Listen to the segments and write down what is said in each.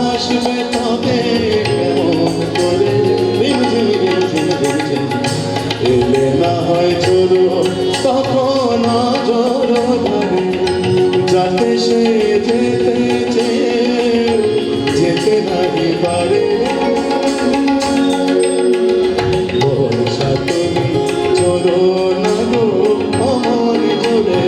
আসবে তবে কেমন করে এলে না হয় ঝোড়ো তখন জোরো ধরে যাতে সে যেতে যেতে নাহি পারে বর্ষা তুমি চলো না গো, অমর জোরে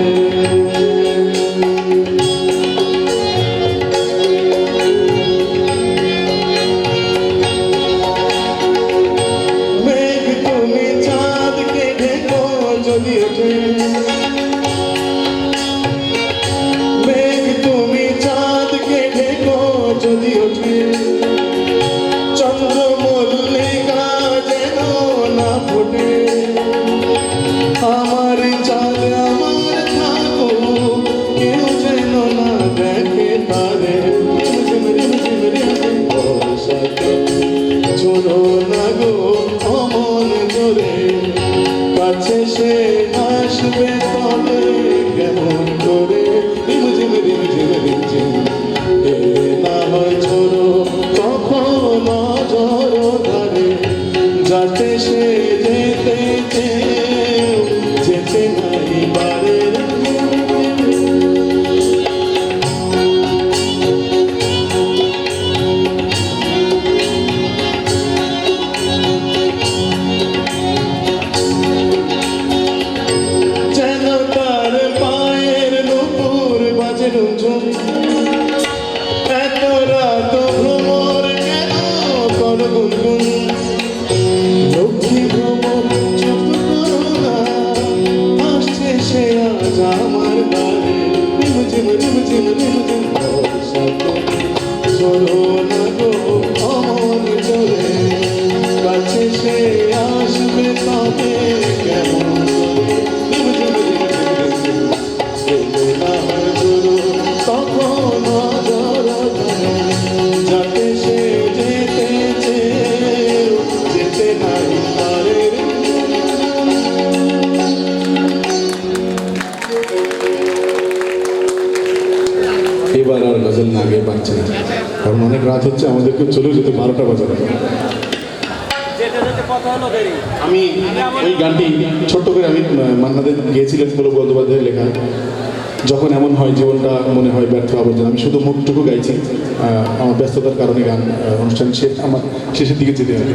যদি ওঠে না ফোটে আমার চাঁদ আমার যেন না দেখে তারে। বর্ষাতে না গো, অমন কাছে সে আসবে তবে কেমন? যাতে সে এবার আর গজল না গিয়ে পারছে না। কারণ অনেক রাত হচ্ছে আমাদেরকে চলেও যেতে বারোটা বাজাবে। আমি ওই গানটি ছোট্ট করে আমি মান্নাদের গিয়েছিলেন বলে বন্দ্যোপাধ্যায়ের লেখা। যখন এমন হয় জীবনটা মনে হয় ব্যর্থ আবর্জন। আমি শুধু মুখটুকু গাইছি আমার ব্যস্ততার কারণে গান অনুষ্ঠান শেষ আমার শেষের দিকে যেতে হবে।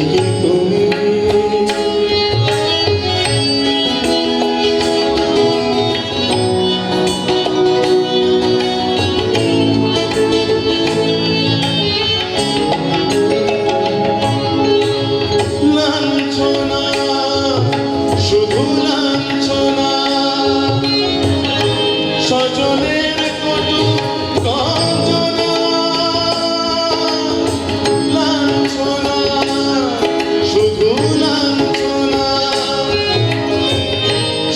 সে